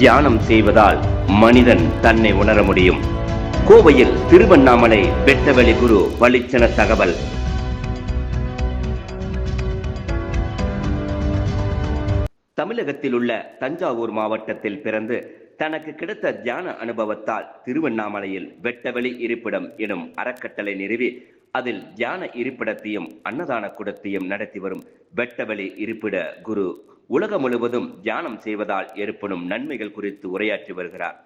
தியானம் செய்வதால் மனிதன் தன்னை உணர முடியும். கோவையில் திருவண்ணாமலை வெட்டவெளி குரு வலிச்சன தகவல். தமிழகத்தில் உள்ள தஞ்சாவூர் மாவட்டத்தில் பிறந்து தனக்கு கிடைத்த தியான அனுபவத்தால் திருவண்ணாமலையில் வெட்டவெளி இருப்பிடம் எனும் அறக்கட்டளை நிறுவி அதில் தியான இருப்பிடத்தையும் அன்னதான கூடத்தையும் நடத்தி வரும் வெட்டவெளி இருப்பிட குரு உலகம் முழுவதும் தியானம் செய்வதால் ஏற்படும் நன்மைகள் குறித்து உரையாற்றி வருகிறார்.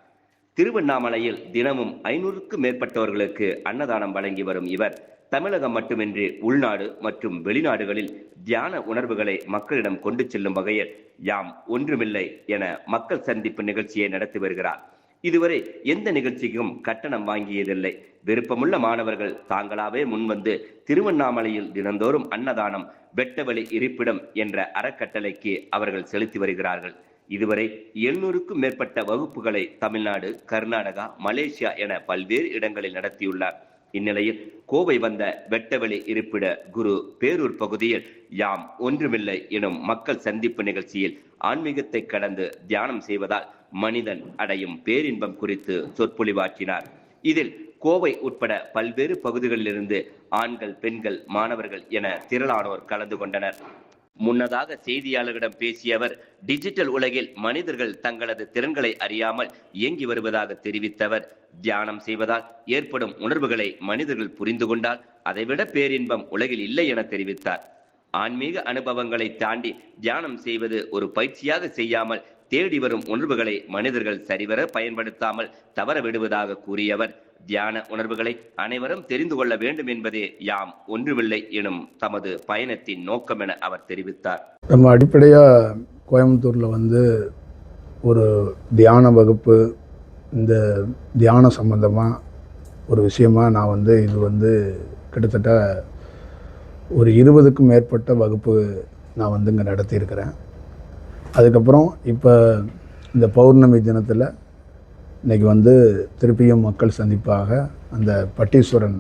திருவண்ணாமலையில் தினமும் ஐநூறுக்கும் மேற்பட்டவர்களுக்கு அன்னதானம் வழங்கி வரும் இவர் தமிழகம் மட்டுமின்றி உள்நாடு மற்றும் வெளிநாடுகளில் தியான உணர்வுகளை மக்களிடம் கொண்டு செல்லும் வகையில் யாம் ஒன்றுமில்லை என மக்கள் சந்திப்பு நிகழ்ச்சியை நடத்தி வருகிறார். இதுவரை எந்த நிகழ்ச்சிக்கும் கட்டணம் வாங்கியதில்லை. விருப்பமுள்ள மாணவர்கள் தாங்களாவே முன்வந்து திருவண்ணாமலையில் தினந்தோறும் அன்னதானம் வெட்டவெளி இருப்பிடம் என்ற அறக்கட்டளைக்கு அவர்கள் செலுத்தி வருகிறார்கள். இதுவரை எழுநூறுக்கும் மேற்பட்ட வகுப்புகளை தமிழ்நாடு கர்நாடகா மலேசியா என பல்வேறு இடங்களில் நடத்தியுள்ளார். இந்நிலையில் கோவை வந்த வெட்டவெளி இருப்பிட குரு பேரூர் பகுதியில் யாம் ஒன்றுமில்லை எனும் மக்கள் சந்திப்பு நிகழ்ச்சியில் ஆன்மீகத்தை கடந்து தியானம் செய்வதால் மனிதன் அடையும் பேரின்பம் குறித்து சொற்பொழிவாற்றினார். இதில் கோவை உட்பட பல்வேறு பகுதிகளிலிருந்து ஆண்கள் பெண்கள் மாணவர்கள் என திரளானோர் கலந்து கொண்டனர். முன்னதாக செய்தியாளர்களிடம் பேசிய அவர் டிஜிட்டல் உலகில் மனிதர்கள் தங்களது திறன்களை அறியாமல் இயங்கி வருவதாக தெரிவித்தவர். தியானம் செய்வதால் ஏற்படும் உணர்வுகளை மனிதர்கள் புரிந்து கொண்டால் அதைவிட பேரின்பம் உலகில் இல்லை என தெரிவித்தார். ஆன்மீக அனுபவங்களை தாண்டி தியானம் செய்வது ஒரு பயிற்சியாக செய்யாமல் தேடி வரும் உணர்வுகளை மனிதர்கள் சரிவர பயன்படுத்தாமல் தவற விடுவதாக கூறியவர். தியான உணர்வுகளை அனைவரும் தெரிந்து கொள்ள வேண்டும் என்பதே யாம் ஒன்றுமில்லை எனும் தமது பயணத்தின் நோக்கம் என அவர் தெரிவித்தார். நம்ம அடிப்படையாக கோயம்புத்தூரில் வந்து ஒரு தியான வகுப்பு இந்த தியானம் சம்பந்தமாக ஒரு விஷயமாக நான் வந்து இது வந்து கிட்டத்தட்ட ஒரு இருபதுக்கும் மேற்பட்ட வகுப்பு நான் வந்து இங்கே நடத்தியிருக்கிறேன். அதுக்கப்புறம் இப்போ இந்த பௌர்ணமி தினத்தில் இன்றைக்கி வந்து திருப்பியும் மக்கள் சந்திப்பாக அந்த பட்டீஸ்வரன்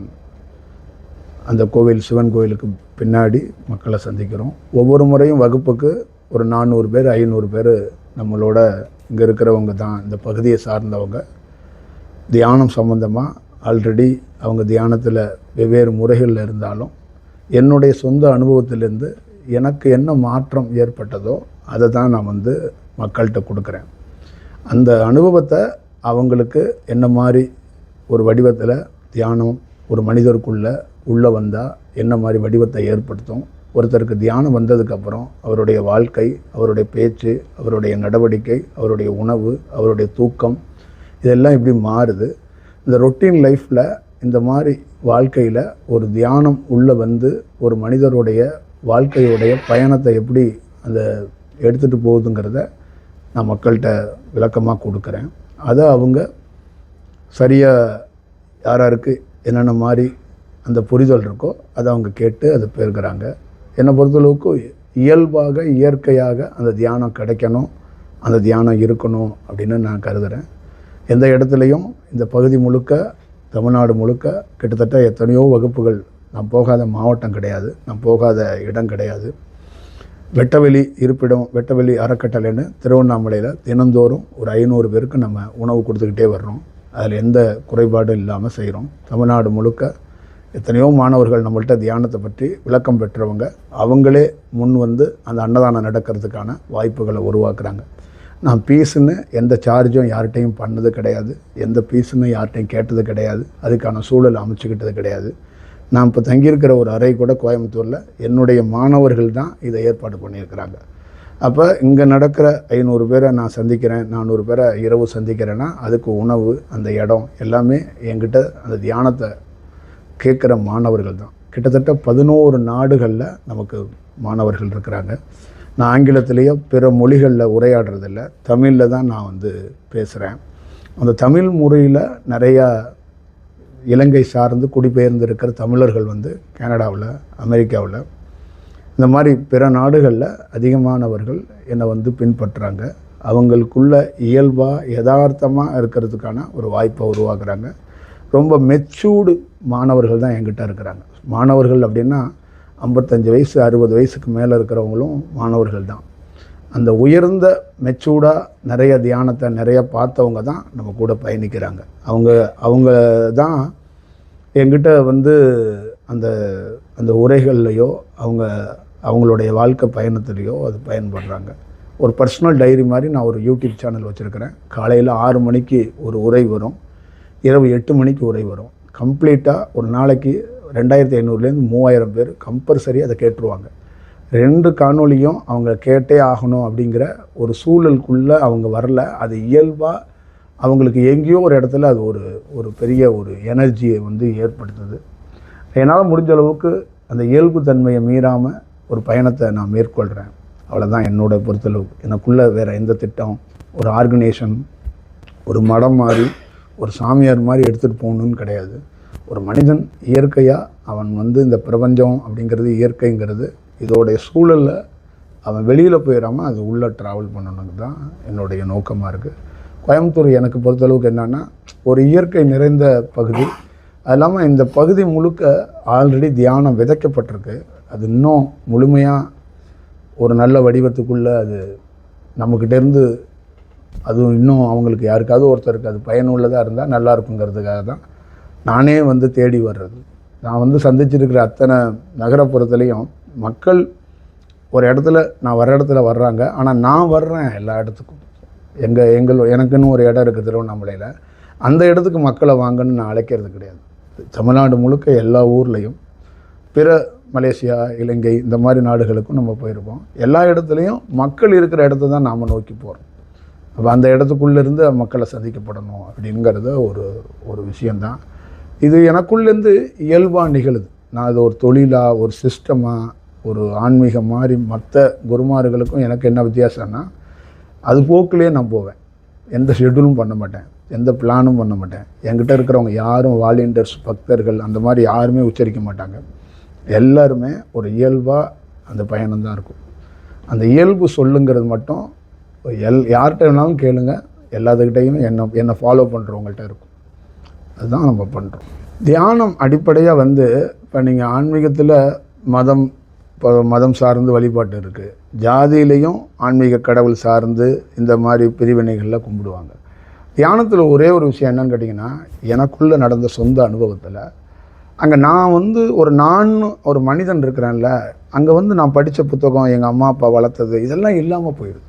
அந்த கோவில் சிவன் கோவிலுக்கு பின்னாடி மக்களை சந்திக்கிறோம். ஒவ்வொரு முறையும் வகுப்புக்கு ஒரு நானூறு பேர் ஐநூறு பேர் நம்மளோட இங்கே இருக்கிறவங்க தான் இந்த பகுதியை சார்ந்தவங்க. தியானம் சம்மந்தமாக ஆல்ரெடி அவங்க தியானத்தில் வெவ்வேறு முறைகளில் இருந்தாலும் என்னுடைய சொந்த அனுபவத்திலேருந்து எனக்கு என்ன மாற்றம் ஏற்பட்டதோ அதை தான் நான் வந்து மக்கள்கிட்ட கொடுக்குறேன். அந்த அனுபவத்தை அவங்களுக்கு என்ன மாதிரி ஒரு வடிவத்தில் தியானம் ஒரு மனிதருக்குள்ளே உள்ளே வந்தால் என்ன மாதிரி வடிவத்தை ஏற்படுத்தும்? ஒருத்தருக்கு தியானம் வந்ததுக்கப்புறம் அவருடைய வாழ்க்கை அவருடைய பேச்சு அவருடைய நடவடிக்கை அவருடைய உணவு அவருடைய தூக்கம் இதெல்லாம் இப்படி மாறுது. இந்த ரொட்டீன் லைஃப்பில் இந்த மாதிரி வாழ்க்கையில் ஒரு தியானம் உள்ளே வந்து ஒரு மனிதருடைய வாழ்க்கையுடைய பயணத்தை எப்படி அந்த எடுத்துகிட்டு போகுதுங்கிறத நான் மக்கள்கிட்ட விளக்கமாக கொடுக்குறேன். அதை அவங்க சரியாக யார் யாருக்கு என்னென்ன மாதிரி அந்த புரிதல் இருக்கோ அதை அவங்க கேட்டு அதை பெறுகிறாங்க. என்னை பொறுத்தளவுக்கு இயல்பாக இயற்கையாக அந்த தியானம் கிடைக்கணும் அந்த தியானம் இருக்கணும் அப்படின்னு நான் கருதுகிறேன் எந்த இடத்துலையும் இந்த பகுதி முழுக்க தமிழ்நாடு முழுக்க கிட்டத்தட்ட எத்தனையோ வகுப்புகள் நான் போகாத மாவட்டம் கிடையாது நான் போகாத இடம் கிடையாது. வெட்டவெளி இருப்பிடம் வெட்டவெளி அறக்கட்டளைன்னு திருவண்ணாமலையில் தினந்தோறும் ஒரு ஐநூறு பேருக்கு நம்ம உணவு கொடுத்துக்கிட்டே வர்றோம். அதில் எந்த குறைபாடும் இல்லாமல் செய்கிறோம். தமிழ்நாடு முழுக்க எத்தனையோ மாணவர்கள் நம்மள்ட்ட தியானத்தை பற்றி விளக்கம் பெற்றவங்க அவங்களே முன் வந்து அந்த அன்னதானம் நடக்கிறதுக்கான வாய்ப்புகளை உருவாக்குறாங்க. நான் பீஸுன்னு எந்த சார்ஜும் யார்கிட்டையும் பண்ணது கிடையாது. எந்த பீஸுன்னு யார்கிட்டையும் கேட்டது கிடையாது. அதுக்கான சூழல் அமைச்சுக்கிட்டது கிடையாது. நான் இப்போ தங்கியிருக்கிற ஒரு அறை கூட கோயம்புத்தூரில் என்னுடைய மாணவர்கள் தான் இதை ஏற்பாடு பண்ணியிருக்கிறாங்க. அப்போ இங்கே நடக்கிற ஐநூறு பேரை நான் சந்திக்கிறேன் நானூறு பேரை இரவு சந்திக்கிறேன்னா அதுக்கு உணவு அந்த இடம் எல்லாமே என்கிட்ட அந்த தியானத்தை கேட்குற மாணவர்கள் தான். கிட்டத்தட்ட பதினோரு நாடுகளில் நமக்கு மாணவர்கள் இருக்கிறாங்க. நான் ஆங்கிலத்திலேயோ பிற மொழிகளில் உரையாடுறதில்ல. தமிழில் தான் நான் வந்து பேசுகிறேன் அந்த தமிழ் முறையில் நிறையா இலங்கை சார்ந்து குடிபெயர்ந்து இருக்கிற தமிழர்கள் வந்து கனடாவில் அமெரிக்காவில் இந்த மாதிரி பிற நாடுகளில் அதிகமானவர்கள் என்னை வந்து பின்பற்றுறாங்க. அவங்களுக்குள்ள இயல்பாக யதார்த்தமாக இருக்கிறதுக்கான ஒரு வாய்ப்பை உருவாக்குறாங்க. ரொம்ப மெச்சூர்டு மாணவர்கள் தான் என்கிட்ட இருக்கிறாங்க. மாணவர்கள் அப்படின்னா ஐம்பத்தஞ்சு வயசு அறுபது வயசுக்கு மேலே இருக்கிறவங்களும் மாணவர்கள் தான். அந்த உயர்ந்த மெச்சூர்டாக நிறைய தியானத்தை நிறைய பார்த்தவங்க தான் நம்ம கூட பயணிக்கிறாங்க. அவங்க அவங்க தான் எங்கிட்ட வந்து அந்த அந்த உரைகள்லையோ அவங்க அவங்களுடைய வாழ்க்கை பயணத்துலேயோ அது பயன்படுறாங்க. ஒரு பர்சனல் டைரி மாதிரி நான் ஒரு யூடியூப் சேனல் வச்சுருக்கிறேன். காலையில் ஆறு மணிக்கு ஒரு உரை வரும். இரவு எட்டு மணிக்கு உரை வரும். கம்ப்ளீட்டாக ஒரு நாளைக்கு ரெண்டாயிரத்தி ஐநூறுலேருந்து மூவாயிரம் பேர் கம்பல்சரி அதை கேட்டுருவாங்க. ரெண்டு காணொளியும் அவங்க கேட்டே ஆகணும் அப்படிங்கிற ஒரு சூழலுக்குள்ளே அவங்க வரல. அது இயல்பாக அவங்களுக்கு எங்கேயோ ஒரு இடத்துல அது ஒரு ஒரு பெரிய ஒரு எனர்ஜியை வந்து ஏற்படுத்துது. என்னால் முடிஞ்ச அளவுக்கு அந்த இயல்பு தன்மையை மீறாமல் ஒரு பயணத்தை நான் மேற்கொள்கிறேன் அவ்வளோதான் என்னோட பொறுத்தளவு. எனக்குள்ளே வேறு எந்த திட்டம் ஒரு ஆர்கனைசேஷன் ஒரு மடம் மாதிரி ஒரு சாமியார் மாதிரி எடுத்துகிட்டு போகணுன்னு கிடையாது. ஒரு மனிதன் இயற்கையாக அவன் வந்து இந்த பிரபஞ்சம் அப்படிங்கிறது இயற்கைங்கிறது இதோடைய சூழலில் அவன் வெளியில் போயிடாமல் அது உள்ளே ட்ராவல் பண்ணணுங்க தான் என்னுடைய நோக்கமாக இருக்குது கோயம்புத்தூர் எனக்கு பொறுத்தளவுக்கு என்னென்னா ஒரு இயற்கை நிறைந்த பகுதி. அது இல்லாமல் இந்த பகுதி முழுக்க ஆல்ரெடி தியானம் விதைக்கப்பட்டிருக்கு. அது இன்னும் முழுமையாக ஒரு நல்ல வடிவத்துக்குள்ளே அது நம்மக்கிட்டேருந்து அதுவும் இன்னும் அவங்களுக்கு யாருக்காவது ஒருத்தருக்கு அது பயனுள்ளதாக இருந்தால் நல்லா இருக்குங்கிறதுக்காக தான் நானே வந்து தேடி வர்றது. நான் வந்து சந்திச்சிருக்கிற அத்தனை நகரப்புறத்துலேயும் மக்கள் ஒரு இடத்துல நான் வர இடத்துல வர்றாங்க. ஆனால் நான் வர்றேன் எல்லா இடத்துக்கும். எங்கள் எங்கள் எனக்குன்னு ஒரு இடம் இருக்குது திருவண்ணாமலையில். அந்த இடத்துக்கு மக்களை வாங்கன்னு நான் அழைக்கிறது கிடையாது. தமிழ்நாடு முழுக்க எல்லா ஊர்லேயும் பிற மலேசியா இலங்கை இந்த மாதிரி நாடுகளுக்கும் நம்ம போயிருப்போம். எல்லா இடத்துலையும் மக்கள் இருக்கிற இடத்த தான் நாம் நோக்கி போகிறோம் அப்போ அந்த இடத்துக்குள்ளேருந்து மக்களை சந்திக்கப்படணும் அப்படிங்கிறத ஒரு ஒரு விஷயந்தான் இது எனக்குள்ளேருந்து இயல்பாக நிகழுது. நான் இது ஒரு தொழிலாக ஒரு சிஸ்டமாக ஒரு ஆன்மீகம் மாதிரி மற்ற குருமார்களுக்கும் எனக்கு என்ன வித்தியாசம்னா அது போக்கிலே நான் போவேன். எந்த ஷெட்யூலும் பண்ண மாட்டேன். எந்த பிளானும் பண்ண மாட்டேன். என்கிட்ட இருக்கிறவங்க யாரும் வாலண்டியர்ஸ் பக்தர்கள் அந்த மாதிரி யாருமே உச்சரிக்க மாட்டாங்க. எல்லாருமே ஒரு இயல்பாக அந்த பயணம்தான் இருக்கும். அந்த இயல்பு சொல்லுங்கிறது மட்டும் எல் யார்கிட்ட வேணாலும் கேளுங்க. எல்லாத்துக்கிட்டையும் என்னை என்னை ஃபாலோ பண்ணுறவங்கள்ட்ட இருக்கும். அதுதான் நம்ம பண்ணுறோம் தியானம் அடிப்படையாக வந்து இப்போ நீங்கள் ஆன்மீகத்தில் மதம் மதம் சார்ந்து வழிபாட்டு இருக்குது ஜாதியிலையும் ஆன்மீக கடவுள் சார்ந்து இந்த மாதிரி பிரிவினைகளில் கும்பிடுவாங்க. தியானத்தில் ஒரே ஒரு விஷயம் என்னன்னு கேட்டிங்கன்னா எனக்குள்ளே நடந்த சொந்த அனுபவத்தில் அங்கே நான் வந்து ஒரு நான் ஒரு மனிதன் இருக்கிறேன்ல அங்கே வந்து நான் படித்த புத்தகம் எங்கள் அம்மா அப்பா வளர்த்தது இதெல்லாம் இல்லாமல் போயிடுது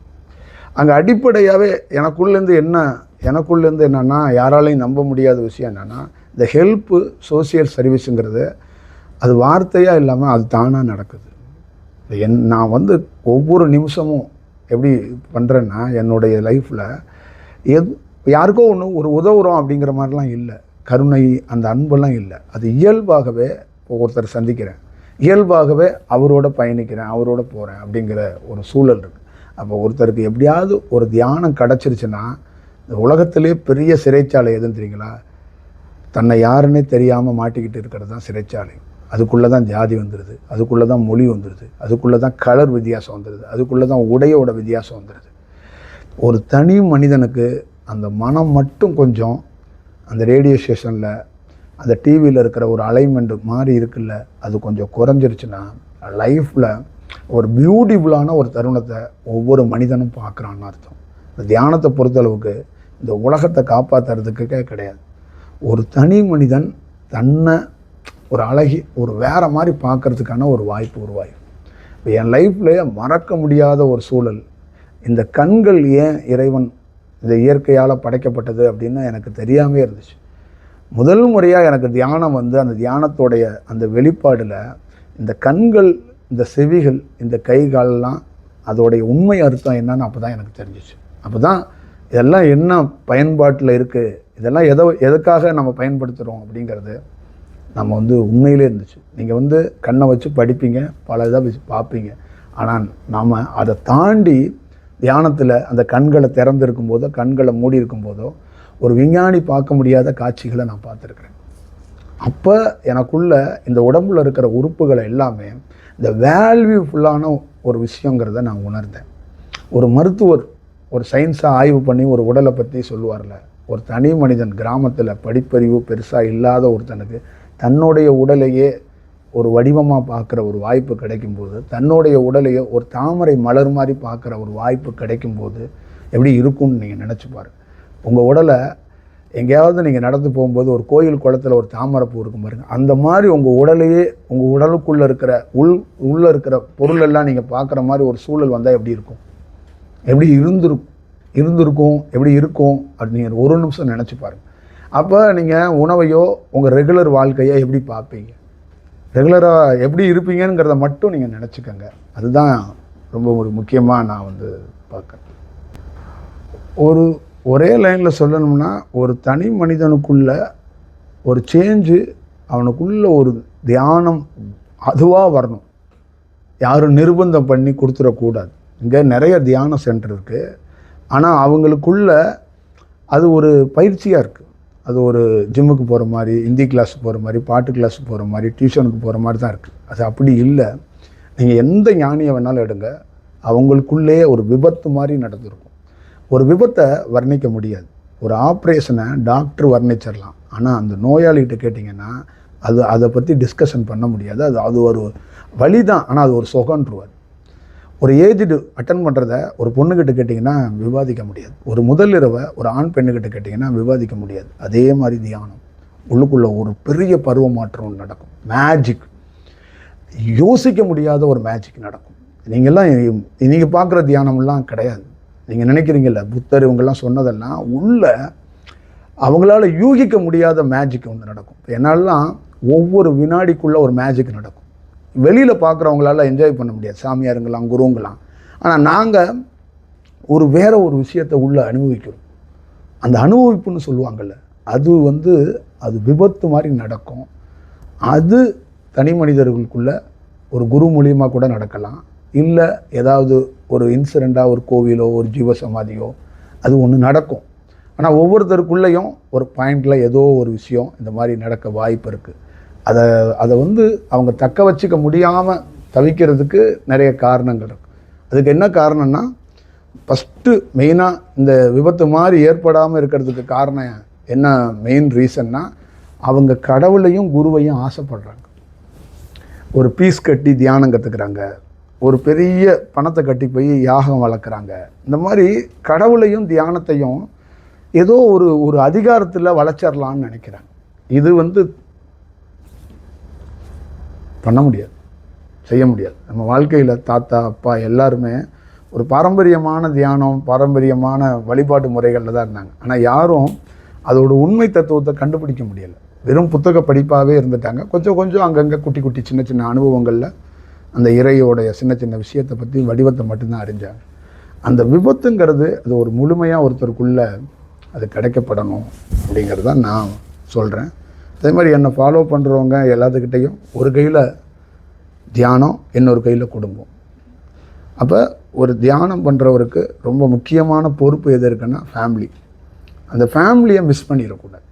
அங்கே அடிப்படையாகவே எனக்குள்ளேருந்து என்ன எனக்குள்ளேருந்து என்னென்னா யாராலையும் நம்ப முடியாத விஷயம் என்னென்னா இந்த ஹெல்ப்பு சோசியல் சர்வீஸுங்கிறது அது வார்த்தையாக இல்லாமல் அது தானாக நடக்குது. என் நான் வந்து ஒவ்வொரு நிமிஷமும் எப்படி பண்ணுறேன்னா என்னுடைய லைஃப்பில் எது யாருக்கோ ஒன்று ஒரு உதவுறோம் அப்படிங்கிற மாதிரிலாம் இல்லை. கருணை அந்த அன்பெல்லாம் இல்லை. அது இயல்பாகவே ஒருத்தர் சந்திக்கிறேன். இயல்பாகவே அவரோட பயணிக்கிறேன் அவரோட போகிறேன் அப்படிங்கிற ஒரு சூழல் இருக்குது அப்போ ஒருத்தருக்கு எப்படியாவது ஒரு தியானம் கிடச்சிருச்சுன்னா இந்த உலகத்திலே பெரிய சிறைச்சாலை எதுன்னு தெரியுங்களா? தன்னை யாருன்னே தெரியாமல் மாட்டிக்கிட்டு இருக்கிறது தான் சிறைச்சாலை. அதுக்குள்ளே தான் ஜாதி வந்துடுது அதுக்குள்ளே தான் மொழி வந்துடுது அதுக்குள்ளே தான் கலர் வித்தியாசம் வந்துடுது அதுக்குள்ளே தான் உடையோட வித்தியாசம் வந்துடுது ஒரு தனி மனிதனுக்கு அந்த மனம் மட்டும் கொஞ்சம் அந்த ரேடியோ ஸ்டேஷனில் அந்த டிவியில் இருக்கிற ஒரு அலைன்மெண்ட் மாதிரி இருக்குல்ல அது கொஞ்சம் குறைஞ்சிருச்சுன்னா லைஃப்பில் ஒரு பியூட்டிஃபுல்லான ஒரு தருணத்தை ஒவ்வொரு மனிதனும் பார்க்குறான்னு அர்த்தம். இந்த தியானத்தை பொறுத்தளவுக்கு இந்த உலகத்தை காப்பாற்றுறதுக்கே கிடையாது. ஒரு தனி மனிதன் தன்னை ஒரு அழகி ஒரு வேற மாதிரி பார்க்கறதுக்கான ஒரு வாய்ப்பு உருவாயும் இப்போ என் லைஃப்லேயே மறக்க முடியாத ஒரு சூழல். இந்த கண்கள் ஏன் இறைவன் இந்த இயற்கையால் படைக்கப்பட்டது அப்படின்னு எனக்கு தெரியாமே இருந்துச்சு. முதல் முறையாக எனக்கு தியானம் வந்து அந்த தியானத்தோடைய அந்த வெளிப்பாடில் இந்த கண்கள் இந்த செவிகள் இந்த கை காலெல்லாம் அதோடைய உண்மை அர்த்தம் என்னன்னு அப்போ தான் எனக்கு தெரிஞ்சிச்சு. அப்போ தான் இதெல்லாம் என்ன பயன்பாட்டில் இருக்குது இதெல்லாம் எதை எதுக்காக நம்ம பயன்படுத்துகிறோம் அப்படிங்கிறது நம்ம வந்து உண்மையிலே இருந்துச்சு. நீங்கள் வந்து கண்ணை வச்சு படிப்பீங்க பல இதாக வச்சு பார்ப்பீங்க. ஆனால் நாம் அதை தாண்டி தியானத்தில் அந்த கண்களை திறந்திருக்கும் போதோ கண்களை மூடி இருக்கும் போதோ ஒரு விஞ்ஞானி பார்க்க முடியாத காட்சிகளை நான் பார்த்துருக்குறேன். அப்போ எனக்குள்ள இந்த உடம்புல இருக்கிற உறுப்புகளை எல்லாமே இந்த வேல்யூஃபுல்லான ஒரு விஷயங்கிறத நான் உணர்ந்தேன். ஒரு மருத்துவர் ஒரு சயின்ஸாக ஆய்வு பண்ணி ஒரு உடலை பற்றி சொல்லுவார்ல ஒரு தனி மனிதன் கிராமத்தில் படிப்பறிவு பெருசாக இல்லாத ஒருத்தனுக்கு தன்னுடைய உடலையே ஒரு வடிவமாக பார்க்குற ஒரு வாய்ப்பு கிடைக்கும்போது தன்னுடைய உடலையே ஒரு தாமரை மலர் மாதிரி பார்க்குற ஒரு வாய்ப்பு கிடைக்கும்போது எப்படி இருக்கும்னு நீங்கள் நினச்சி பாருங்க உங்கள் உடலை எங்கேயாவது நீங்கள் நடந்து போகும்போது ஒரு கோயில் குளத்துல ஒரு தாமரைப்பூ இருக்கும் பாருங்கள் அந்த மாதிரி உங்கள் உடலையே உங்கள் உடலுக்குள்ளே இருக்கிற உள் உள்ளே இருக்கிற பொருள் எல்லாம் நீங்கள் பார்க்குற மாதிரி ஒரு சூழல் வந்தால் எப்படி இருக்கும்? எப்படி இருந்திருக்கும் இருந்திருக்கும் எப்படி இருக்கும்? அப்படின்னு ஒரு நிமிஷம் நினச்சி பாருங்கள் அப்போ நீங்கள் உணவையோ உங்கள் ரெகுலர் வாழ்க்கையை எப்படி பார்ப்பீங்க? ரெகுலராக எப்படி இருப்பீங்கங்கிறத மட்டும் நீங்கள் நினச்சிக்கோங்க. அதுதான் ரொம்ப ஒரு முக்கியமாக நான் வந்து பார்க்குறேன். ஒரு ஒரே லைனில் சொல்லணும்னா ஒரு தனி மனிதனுக்குள்ள ஒரு சேஞ்சு அவனுக்குள்ள ஒரு தியானம் அதுவாக வரணும். யாரும் நிர்பந்தம் பண்ணி கொடுத்துடக்கூடாது. இங்கே நிறைய தியான சென்டர் இருக்குது ஆனால் அவங்களுக்குள்ள அது ஒரு பயிற்சியாக இருக்குது அது ஒரு ஜிம்முக்கு போகிற மாதிரி ஹிந்தி கிளாஸுக்கு போகிற மாதிரி பாட்டு கிளாஸுக்கு போகிற மாதிரி டியூஷனுக்கு போகிற மாதிரி தான் இருக்குது அது அப்படி இல்லை. நீங்கள் எந்த ஞானியை வேணாலும் எடுங்க. அவங்களுக்குள்ளே ஒரு விபத்து மாதிரி நடந்திருக்கும். ஒரு விபத்தை வர்ணிக்க முடியாது. ஒரு ஆப்ரேஷனை டாக்டர் வர்ணிச்சிடலாம். ஆனால் அந்த நோயாளிகிட்ட கேட்டிங்கன்னா அது அதை பற்றி டிஸ்கஷன் பண்ண முடியாது. அது அது ஒரு வழி தான் ஆனால் அது ஒரு சுகன்றுவார். ஒரு ஏஜ்டு அட்டன் பண்ணுறத ஒரு பொண்ணுக்கிட்ட கேட்டிங்கன்னா விவாதிக்க முடியாது. ஒரு முதல் இரவை ஒரு ஆண் பெண்ணுக்கிட்ட கேட்டிங்கன்னா விவாதிக்க முடியாது. அதே மாதிரி தியானம். உள்ளுக்குள்ளே ஒரு பெரிய பருவ மாற்றம் நடக்கும். மேஜிக் யோசிக்க முடியாத ஒரு மேஜிக் நடக்கும். நீங்கள்லாம் நீங்கள் பார்க்குற தியானம்லாம் கிடையாது. நீங்கள் நினைக்கிறீங்கல்ல புத்தர் இவங்கெல்லாம் சொன்னதெல்லாம் உள்ள அவங்களால யூகிக்க முடியாத மேஜிக் ஒன்று நடக்கும். என்னாலலாம் ஒவ்வொரு வினாடிக்குள்ளே ஒரு மேஜிக் நடக்கும். வெளியில் பார்க்குறவங்களால என்ஜாய் பண்ண முடியாது. சாமியாருங்களாம் குருங்களாம் ஆனால் நாங்கள் ஒரு வேற ஒரு விஷயத்தை உள்ளே அனுபவிக்கிறோம். அந்த அனுபவிப்புன்னு சொல்லுவாங்கள்ல அது வந்து அது விபத்து மாதிரி நடக்கும். அது தனி மனிதர்களுக்குள்ள ஒரு குரு மூலியமாக கூட நடக்கலாம். இல்லை ஏதாவது ஒரு இன்சிடெண்ட்டாக ஒரு கோவிலோ ஒரு ஜீவ சமாதியோ அது ஒன்று நடக்கும். ஆனால் ஒவ்வொருத்தருக்குள்ளேயும் ஒரு பாயிண்டில் ஏதோ ஒரு விஷயம் இந்த மாதிரி நடக்க வாய்ப்பு இருக்குது அதை அதை வந்து அவங்க தக்க வச்சுக்க முடியாமல் தவிக்கிறதுக்கு நிறைய காரணங்கள் இருக்கு. அதுக்கு என்ன காரணம்னா ஃபஸ்ட்டு மெயினாக இந்த விபத்து மாதிரி ஏற்படாமல் இருக்கிறதுக்கு காரணம் என்ன மெயின் ரீசன்னா அவங்க கடவுளையும் குருவையும் ஆசைப்படுறாங்க. ஒரு பீஸ் கட்டி தியானம் கற்றுக்குறாங்க ஒரு பெரிய பணத்தை கட்டி போய் யாகம் வளர்க்குறாங்க. இந்த மாதிரி கடவுளையும் தியானத்தையும் ஏதோ ஒரு ஒரு அதிகாரத்தில் வளர்ச்சிடலான்னு நினைக்கிறாங்க. இது வந்து பண்ண முடியாது. செய்ய முடியாது. நம்ம வாழ்க்கையில் தாத்தா அப்பா எல்லாருமே ஒரு பாரம்பரியமான தியானம் பாரம்பரியமான வழிபாட்டு முறைகளில் தான் இருந்தாங்க. ஆனால் யாரும் அதோட உண்மை தத்துவத்தை கண்டுபிடிக்க முடியலை. வெறும் புத்தக படிப்பாகவே இருந்துட்டாங்க. கொஞ்சம் கொஞ்சம் அங்கங்கே குட்டி குட்டி சின்ன சின்ன அனுபவங்களில் அந்த இறையோடைய சின்ன சின்ன விஷயத்தை பற்றி வடிவத்தை மட்டும்தான் அறிஞ்சாங்க. அந்த விபத்துங்கிறது அது ஒரு முழுமையாக ஒருத்தருக்குள்ள அது கிடைக்கப்படணும் அப்படிங்கிறது தான் நான் சொல்கிறேன் அதே மாதிரி என்னை ஃபாலோ பண்ணுறவங்க எல்லாத்துக்கிட்டேயும் ஒரு கையில் தியானம் இன்னொரு கையில் குடும்பம். அப்போ ஒரு தியானம் பண்ணுறவருக்கு ரொம்ப முக்கியமான பொறுப்பு எது இருக்குன்னா ஃபேமிலி அந்த ஃபேமிலியை மிஸ் பண்ணிடக்கூடாது.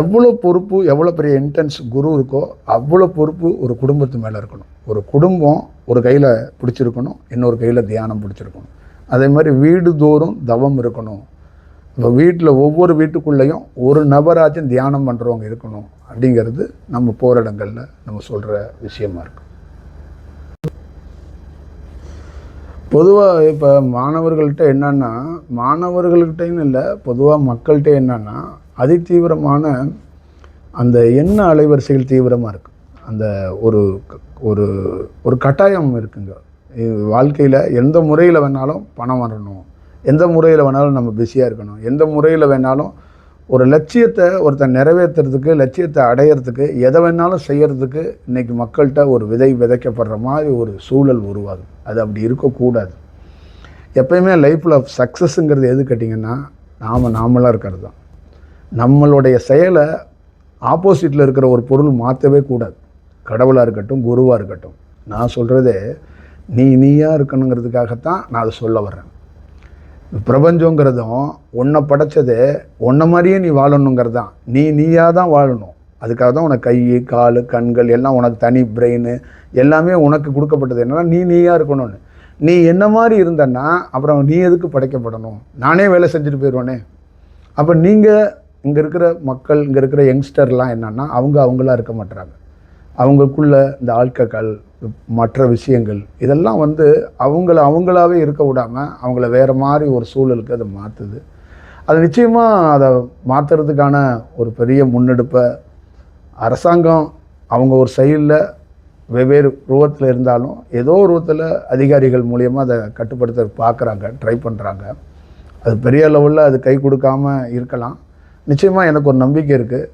எவ்வளோ பொறுப்பு எவ்வளோ பெரிய இன்டென்ஸ் குரு இருக்கோ அவ்வளோ பொறுப்பு ஒரு குடும்பத்து மேலே இருக்கணும். ஒரு குடும்பம் ஒரு கையில் பிடிச்சிருக்கணும் இன்னொரு கையில் தியானம் பிடிச்சிருக்கணும். அதே மாதிரி வீடு தோறும் தவம் இருக்கணும். இப்போ வீட்டில் ஒவ்வொரு வீட்டுக்குள்ளேயும் ஒரு நபராச்சும் தியானம் பண்ணுறவங்க இருக்கணும் அப்படிங்கிறது நம்ம போகிற இடங்களில் நம்ம சொல்கிற விஷயமா இருக்கும் பொதுவாக இப்போ மாணவர்கள்ட்ட என்னன்னா மாணவர்கள்கிட்டையும் இல்லை பொதுவாக மக்கள்கிட்ட என்னன்னா அதிதீவிரமான அந்த எண்ண அலைவரிசைகள் தீவிரமாக இருக்குது அந்த ஒரு ஒரு ஒரு கட்டாயம் இருக்குங்க. வாழ்க்கையில் எந்த முறையில் வேணாலும் பணம் வரணும் எந்த முறையில் வேணாலும் நம்ம பிஸியாக இருக்கணும். எந்த முறையில் வேணாலும் ஒரு லட்சியத்தை ஒருத்தன் நிறைவேற்றுறதுக்கு லட்சியத்தை அடையிறதுக்கு எதை வேணாலும் செய்கிறதுக்கு இன்றைக்கி மக்கள்கிட்ட ஒரு விதை விதைக்கப்படுற மாதிரி ஒரு சூழல் உருவாகுது. அது அப்படி இருக்கக்கூடாது. எப்பயுமே லைஃப்பில் சக்ஸஸ்ஸுங்கிறது எது கேட்டிங்கன்னா நாம் நாமளாக இருக்கிறது தான். நம்மளுடைய செயலை ஆப்போசிட்டில் இருக்கிற ஒரு பொருள் மாற்றவே கூடாது. கடவுளாக இருக்கட்டும் குருவாக இருக்கட்டும். நான் சொல்கிறதே நீ நீயாக இருக்கணுங்கிறதுக்காகத்தான் நான் அதை சொல்ல வர்றேன். பிரபஞ்சங்கிறதும் உன்னை படைச்சது உன்னை மாதிரியே நீ வாழணுங்கிறது தான் நீ நீயாக தான் வாழணும். அதுக்காக தான் உனக்கு கை கால் கண்கள் எல்லாம் உனக்கு தனி பிரெயின் எல்லாமே உனக்கு கொடுக்கப்பட்டது. என்னன்னா நீ நீயாக இருக்கணும்னு. நீ என்ன மாதிரி இருந்தன்னா அப்புறம் நீ எதுக்கு படைக்கப்படணும்? நானே வேலை செஞ்சுட்டு போயிடுவேனே. அப்போ நீங்கள் இங்கே இருக்கிற மக்கள் இங்கே இருக்கிற யங்ஸ்டர்லாம் என்னென்னா அவங்க அவங்களா இருக்க மாட்டுறாங்க அவங்களுக்குள்ள இந்த ஆல்கஹால் மற்ற விஷயங்கள் இதெல்லாம் வந்து அவங்கள அவங்களாவே இருக்க விடாமல் அவங்கள வேறு மாதிரி ஒரு சூழலுக்கு அதை மாற்றுது அது நிச்சயமாக அதை மாற்றுறதுக்கான ஒரு பெரிய முன்னெடுப்பை அரசாங்கம் அவங்க ஒரு செயலில் வெவ்வேறு ரூபத்தில் இருந்தாலும் ஏதோ ஒரு அதிகாரிகள் மூலியமாக அதை கட்டுப்படுத்த பார்க்குறாங்க ட்ரை பண்ணுறாங்க அது பெரிய லெவலில் அது கை கொடுக்காம இருக்கலாம். நிச்சயமாக எனக்கு ஒரு நம்பிக்கை இருக்குது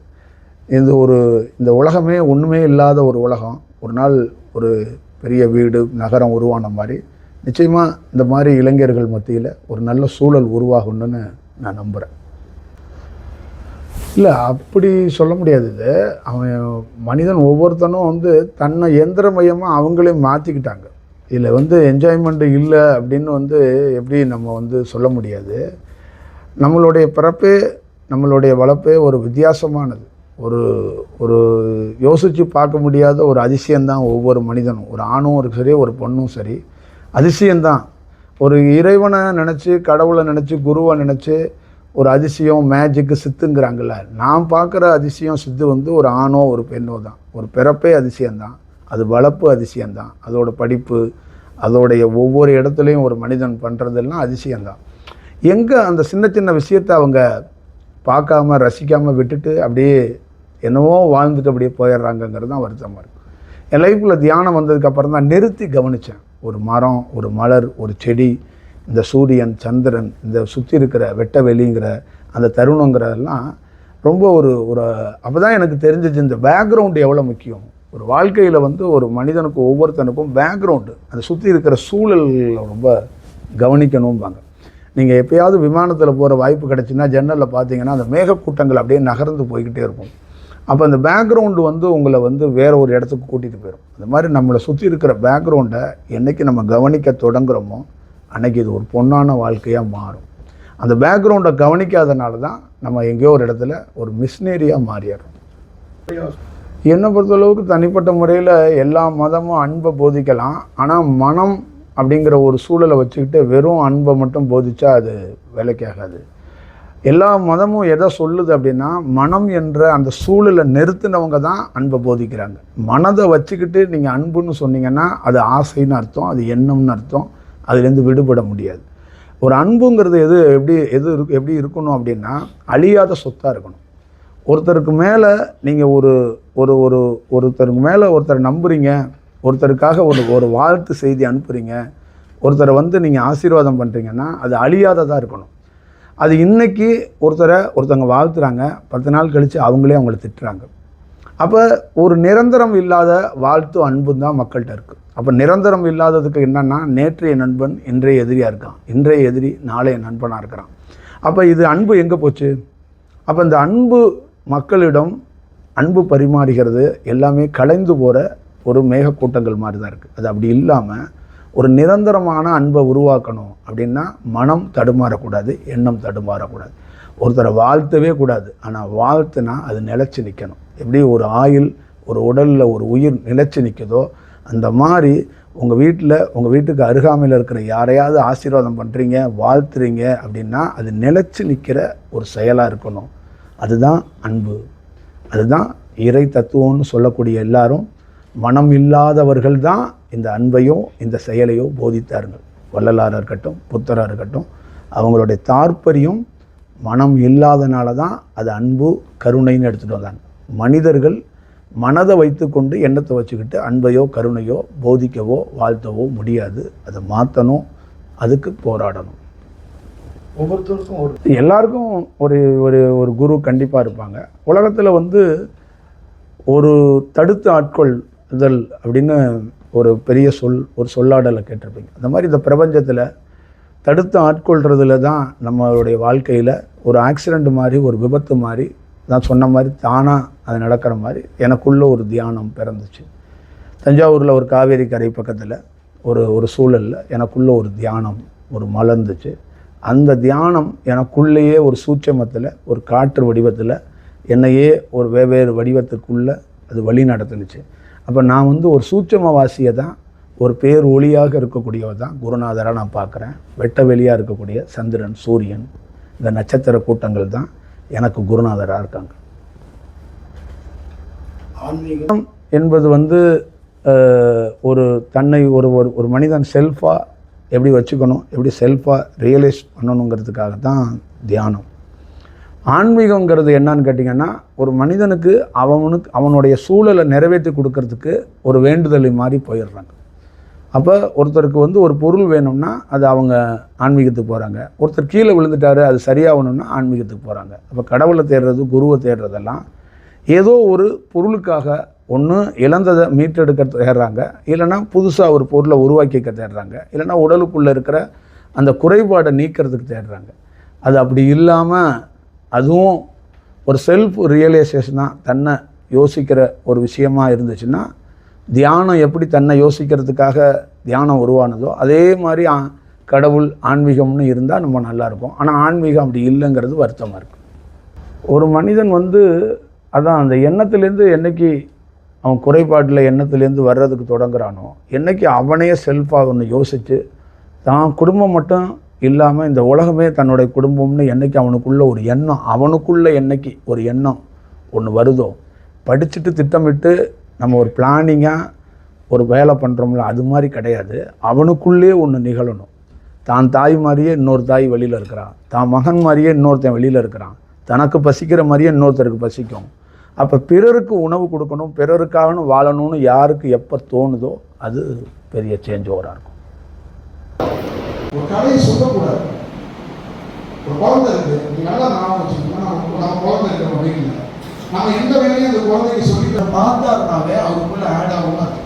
இந்த ஒரு இந்த உலகமே ஒன்றுமே இல்லாத ஒரு உலகம். ஒரு நாள் ஒரு பெரிய வீடு நகரம் உருவான மாதிரி. நிச்சயமாக இந்த மாதிரி இளைஞர்கள் மத்தியில் ஒரு நல்ல சூழல் உருவாகணும்னு நான் நம்புகிறேன் இல்லை அப்படி சொல்ல முடியாது இது. அவன் மனிதன் ஒவ்வொருத்தனும் வந்து தன்னை எந்திரமயமாக அவங்களே மாற்றிக்கிட்டாங்க இதில் வந்து என்ஜாய்மெண்ட்டு இல்லை அப்படின்னு வந்து எப்படி நம்ம வந்து சொல்ல முடியாது. நம்மளுடைய பிறப்பே நம்மளுடைய வளர்ப்பே ஒரு வித்தியாசமானது. ஒரு ஒரு யோசித்து பார்க்க முடியாத ஒரு அதிசயம்தான் ஒவ்வொரு மனிதனும். ஒரு ஆணும் ஒரு சரி ஒரு பொண்ணும் சரி. அதிசயம்தான். ஒரு இறைவனை நினச்சி கடவுளை நினச்சி குருவை நினச்சி ஒரு அதிசயம் மேஜிக்கு சித்துங்கிறாங்கல்ல. நான் பார்க்குற அதிசயம் சித்து வந்து ஒரு ஆணோ ஒரு பெண்ணோ தான். ஒரு பிறப்பே அதிசயம்தான். அது வளர்ப்பு அதிசயம்தான். அதோட படிப்பு அதோடைய ஒவ்வொரு இடத்துலையும் ஒரு மனிதன் பண்ணுறதெல்லாம் அதிசயம்தான். எங்கே அந்த சின்ன சின்ன விஷயத்தை அவங்க பார்க்காம ரசிக்காமல் விட்டுட்டு அப்படியே என்னவோ வாழ்ந்துட்டு அப்படியே போயிடுறாங்கங்கிறது தான் வருத்தமாக இருக்கும் என் லைஃப்பில் தியானம் வந்ததுக்கப்புறம் தான் நிறுத்தி கவனித்தேன் ஒரு மரம் ஒரு மலர் ஒரு செடி இந்த சூரியன் சந்திரன் இந்த சுற்றி இருக்கிற வெட்ட வெளிங்கிற அந்த தருணங்கிறதெல்லாம் ரொம்ப ஒரு ஒரு அப்போ தான் எனக்கு தெரிஞ்சிச்சு இந்த பேக்ரவுண்டு எவ்வளோ முக்கியம். ஒரு வாழ்க்கையில் வந்து ஒரு மனிதனுக்கும் ஒவ்வொருத்தனுக்கும் பேக்ரவுண்டு அந்த சுற்றி இருக்கிற சூழல்களை ரொம்ப கவனிக்கணும்பாங்க. நீங்கள் எப்பயாவது விமானத்தில் போகிற வாய்ப்பு கிடச்சின்னா ஜன்னலில் பார்த்தீங்கன்னா அந்த மேகக்கூட்டங்கள் அப்படியே நகர்ந்து போய்கிட்டே இருக்கும். அப்போ அந்த பேக்ரவுண்டு வந்து உங்களை வந்து வேற ஒரு இடத்துக்கு கூட்டிகிட்டு போயிடும் அந்த மாதிரி நம்மளை சுற்றி இருக்கிற பேக்ரவுண்டை என்னைக்கு நம்ம கவனிக்க தொடங்குறோமோ அன்னைக்கு இது ஒரு பொன்னான வாழ்க்கையாக மாறும். அந்த பேக்ரவுண்டை கவனிக்காதனால தான் நம்ம எங்கேயோ ஒரு இடத்துல ஒரு மிஷினரியாக மாறிடுறோம் என்னை பொறுத்தளவுக்கு தனிப்பட்ட முறையில் எல்லா மதமும் அன்பை போதிக்கலாம். ஆனால் மனம் அப்படிங்கிற ஒரு சூழலை வச்சுக்கிட்டு வெறும் அன்பை மட்டும் போதிச்சா அது வேலைக்காகாது எல்லா மதமும் எதை சொல்லுது அப்படின்னா மனம் என்ற அந்த சூழலை நிறுத்தினவங்க தான் அன்பை போதிக்கிறாங்க. மனதை வச்சுக்கிட்டு நீங்கள் அன்புன்னு சொன்னீங்கன்னா அது ஆசைன்னு அர்த்தம் அது எண்ணம்னு அர்த்தம் அதுலேருந்து விடுபட முடியாது. ஒரு அன்புங்கிறது எது எப்படி எது இருக்கு எப்படி இருக்கணும் அப்படின்னா அழியாத சொத்தாக இருக்கணும். ஒருத்தருக்கு மேலே நீங்கள் ஒரு ஒரு ஒரு ஒருத்தருக்கு மேலே ஒருத்தரை நம்புகிறீங்க ஒருத்தருக்காக ஒரு ஒரு வாழ்த்து செய்தி அனுப்புகிறீங்க ஒருத்தரை வந்து நீங்கள் ஆசீர்வாதம் பண்ணுறீங்கன்னா அது அழியாததாக இருக்கணும். அது இன்றைக்கி ஒருத்தரை ஒருத்தவங்க வாழ்த்துறாங்க. பத்து நாள் கழித்து அவங்களே அவங்கள திட்டுறாங்க. அப்போ ஒரு நிரந்தரம் இல்லாத வாழ்த்தும் அன்பும் தான் மக்கள்கிட்ட இருக்குது அப்போ நிரந்தரம் இல்லாததுக்கு என்னென்னா நேற்றைய நண்பன் இன்றைய எதிரியாக இருக்கான். இன்றைய எதிரி நாளைய நண்பனாக இருக்கிறான். அப்போ இது அன்பு எங்கே போச்சு? அப்போ இந்த அன்பு மக்களிடம் அன்பு பரிமாறுகிறது எல்லாமே கலைந்து போகிற ஒரு மேகக்கூட்டங்கள் மாதிரி தான் இருக்குது அது அப்படி இல்லாமல் ஒரு நிரந்தரமான அன்பை உருவாக்கணும் அப்படின்னா மனம் தடுமாறக்கூடாது எண்ணம் தடுமாறக்கூடாது. ஒருத்தரை வாழ்த்தவே கூடாது. ஆனால் வாழ்த்துனா அது நிலச்சி நிற்கணும் எப்படி ஒரு ஆயில் ஒரு உடலில் ஒரு உயிர் நிலச்சி நிற்குதோ அந்த மாதிரி உங்கள் வீட்டில் உங்கள் வீட்டுக்கு அருகாமையில் இருக்கிற யாரையாவது ஆசீர்வாதம் பண்ணுறீங்க வாழ்த்துறீங்க அப்படின்னா அது நிலச்சி நிற்கிற ஒரு செயலாக இருக்கணும். அதுதான் அன்பு. அதுதான் இறை தத்துவம்னு சொல்லக்கூடிய எல்லாரும் மனம் இல்லாதவர்கள் தான் இந்த அன்பையும் இந்த செயலையோ போதித்தார்கள். வள்ளலாராக இருக்கட்டும் புத்தராக இருக்கட்டும் அவங்களுடைய தாற்பரியம் மனம் இல்லாதனால தான் அது அன்பு கருணைன்னு எடுத்துகிட்டு வந்தாங்க. மனிதர்கள் மனதை வைத்துக்கொண்டு எண்ணத்தை வச்சுக்கிட்டு அன்பையோ கருணையோ போதிக்கவோ வாழ்த்தவோ முடியாது. அதை மாற்றணும் அதுக்கு போராடணும். ஒவ்வொருத்தருக்கும் ஒரு எல்லாருக்கும் ஒரு ஒரு ஒரு குரு கண்டிப்பாக இருப்பாங்க. உலகத்தில் வந்து ஒரு தடுத்து இதழ் அப்படின்னு ஒரு பெரிய சொல் ஒரு சொல்லாடலை கேட்டிருப்பீங்க. அந்த மாதிரி இந்த பிரபஞ்சத்தில் தடுத்து ஆட்கொள்கிறதுல தான் நம்மளுடைய வாழ்க்கையில் ஒரு ஆக்சிடெண்ட் மாதிரி ஒரு விபத்து மாதிரி நான் சொன்ன மாதிரி தானாக அது நடக்கிற மாதிரி எனக்குள்ளே ஒரு தியானம் பிறந்துச்சு. தஞ்சாவூரில் ஒரு காவேரி கரை பக்கத்தில் ஒரு ஒரு சூழலில் எனக்குள்ள ஒரு தியானம் ஒரு மலர்ந்துச்சு. அந்த தியானம் எனக்குள்ளேயே ஒரு சூட்சமத்தில் ஒரு காற்று வடிவத்தில் என்னையே ஒரு வெவ்வேறு வடிவத்துக்குள்ளே அது வழி நடத்துனுச்சு. அப்போ நான் வந்து ஒரு சூட்சமவாசியை தான் ஒரு பேர் ஒளியாக இருக்கக்கூடியவர் தான் குருநாதராக நான் பார்க்குறேன். வெட்ட வெளியாக இருக்கக்கூடிய சந்திரன் சூரியன் இந்த நட்சத்திர கூட்டங்கள் தான் எனக்கு குருநாதராக இருக்காங்க. ஆன்மீகம் என்பது வந்து ஒரு தன்னை ஒரு ஒரு ஒரு மனிதன் செல்ஃபாக எப்படி வச்சுக்கணும் எப்படி செல்ஃபாக ரியலைஸ் பண்ணணுங்கிறதுக்காக தான் தியானம். ஆன்மீகங்கிறது என்னன்னு கேட்டிங்கன்னா ஒரு மனிதனுக்கு அவனுக்கு அவனுடைய சூழலை நிறைவேற்றி கொடுக்கறதுக்கு ஒரு வேண்டுதலை மாதிரி போயிடுறாங்க. அப்போ ஒருத்தருக்கு வந்து ஒரு பொருள் வேணும்னா அது அவங்க ஆன்மீகத்துக்கு போகிறாங்க ஒருத்தர் கீழே விழுந்துட்டாரு அது சரியாகணும்னா ஆன்மீகத்துக்கு போகிறாங்க அப்போ கடவுளை தேடுறது குருவை தேடுறதெல்லாம் ஏதோ ஒரு பொருளுக்காக ஒன்று இழந்ததை மீட்டெடுக்க தேடுறாங்க. இல்லைன்னா புதுசாக ஒரு பொருளை உருவாக்கிக்க தேடுறாங்க. இல்லைன்னா உடலுக்குள்ளே இருக்கிற அந்த குறைபாடை நீக்கிறதுக்கு தேடுறாங்க. அது அப்படி இல்லாமல் அதுவும் ஒரு செல்ஃப் ரியலைசேஷனாக தன்னை யோசிக்கிற ஒரு விஷயமா இருந்துச்சுன்னா தியானம் எப்படி தன்னை யோசிக்கிறதுக்காக தியானம் உருவானதோ அதே மாதிரி ஆ- கடவுள் ஆன்மீகம்னு இருந்தால் நம்ம நல்லாயிருக்கும் ஆனால் ஆன்மீகம் அப்படி இல்லைங்கிறது வருத்தமாக இருக்குது ஒரு மனிதன் வந்து அதான் அந்த எண்ணத்துலேருந்து என்னைக்கு அவன் குறைபாட்டில் எண்ணத்துலேருந்து வர்றதுக்கு தொடங்குறானோ என்னைக்கு அவனே செல்ஃபாக ஒன்று யோசித்து தான் குடும்பம் மட்டும் இல்லாமல் இந்த உலகமே தன்னுடைய குடும்பம்னு என்றைக்கு அவனுக்குள்ள ஒரு எண்ணம் அவனுக்குள்ளே என்னைக்கு ஒரு எண்ணம் ஒன்று வருதோ படிச்சுட்டு திட்டமிட்டு நம்ம ஒரு பிளானிங்காக ஒரு வேலை பண்ணுறோம்ல அது மாதிரி கிடையாது. அவனுக்குள்ளே ஒன்று நிகழணும். தான் தாய் மாதிரியே இன்னொரு தாய் வெளியில் இருக்கிறான் தான் மகன் மாதிரியே இன்னொருத்தன் வெளியில் இருக்கிறான். தனக்கு பசிக்கிற மாதிரியே இன்னொருத்தருக்கு பசிக்கும். அப்போ பிறருக்கு உணவு கொடுக்கணும் பிறருக்காகனு வாழணும்னு யாருக்கு எப்போ தோணுதோ அது பெரிய சேஞ்ச் ஓவராக இருக்கும். ஒரு கதையை சொல்லக்கூடாது. ஒரு குழந்தை இருக்கு. நீ நல்லா ஞாபகம் வச்சுக்கோங்க. நம்ம குழந்தை இருக்கிற வீட்டில். நம்ம எந்த வேலையும் அந்த குழந்தைக்கு சொல்லிட்டு பார்த்தாருனாவே அவருக்குள்ள ஆட் ஆகும்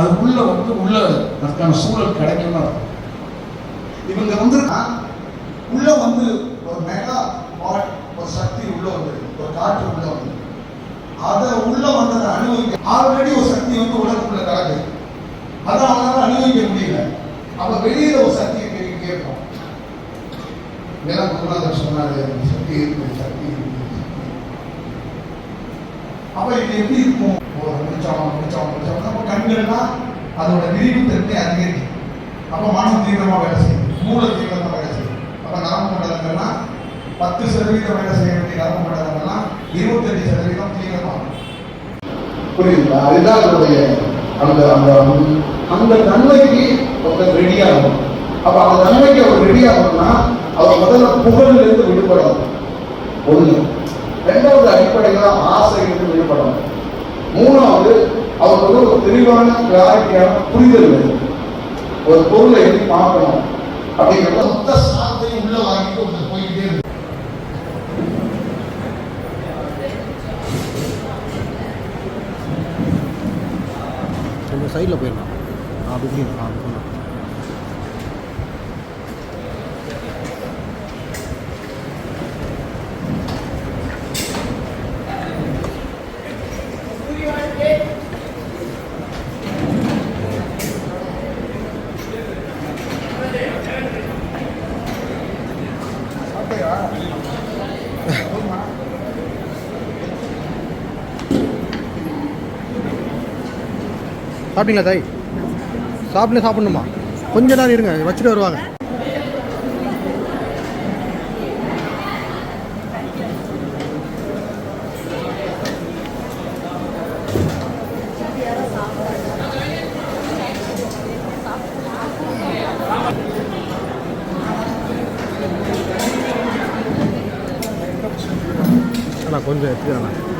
அதுக்குள்ள வந்து உள்ள அதுக்கான சூழல் கிடைக்கும் இவங்க வந்து உள்ள வந்து ஒரு மெகா ஒரு சக்தி உள்ள வந்து ஒரு காற்று உள்ள வந்து அதை உள்ள வந்ததை அனுபவிக்க ஆல்ரெடி ஒரு சக்தி வந்து உலகத்துக்குள்ள கிடக்கு அதை அவங்களால அனுபவிக்க முடியல. அப்ப வெளியில ஒரு சக்தியை கேள்வி கேட்போம். வேற குருநாதர் சொன்னாரு சக்தி இருக்கு சக்தி இருக்கு அப்ப இது எப்படி இருக்கும்? ஒரு முடிச்சவன் முடிச்சவன் முடிச்சவன் அப்ப கண்கள்லாம் அதோட விரிவு தன்மை அதிகரிக்கும். அப்ப மனம் தீவிரமா வேலை செய்யும். மூல தீவிரமா வேலை செய்யும். அப்ப நரம்பு மண்டலங்கள்லாம் பத்து சதவீதம் வேலை செய்ய வேண்டிய நரம்பு மண்டலங்கள்லாம் இருபத்தஞ்சு சதவீதம் தீவிரமாகும். புரியுதுங்களா? அதுதான் அதனுடைய அந்த அந்த அந்த நன்மைக்கு ஒருத்தர் ரெடியாகும் அப்ப அந்த நன்மைக்கு அவர் ரெடி ஆகணும்னா அவர் முதல்ல புகழ்ல இருந்து விடுபடணும். ஒண்ணு. ரெண்டாவது அடிப்படையில ஆசையிலிருந்து விடுபடணும். மூணாவது அவருக்கு வந்து ஒரு தெளிவான கிளாரிட்டியான புரிதல் வேணும். ஒரு பொருளை எப்படி பார்க்கணும் அப்படிங்கிறத மொத்த சாதத்தையும் உள்ள வாங்கிட்டு ஒருத்தர் போய்கிட்டே இருக்கு கொஞ்சம் சைடில் போயிடலாம். அப்படி இப்படி ஆ, சாப்பிட்டீங்களா தாய்? சாப்பிட்டு சாப்பிடணுமா? கொஞ்ச நேரம் இருங்க வச்சுட்டு வருவாங்க. அண்ணா கொஞ்சம் எடுத்துக்கலாம்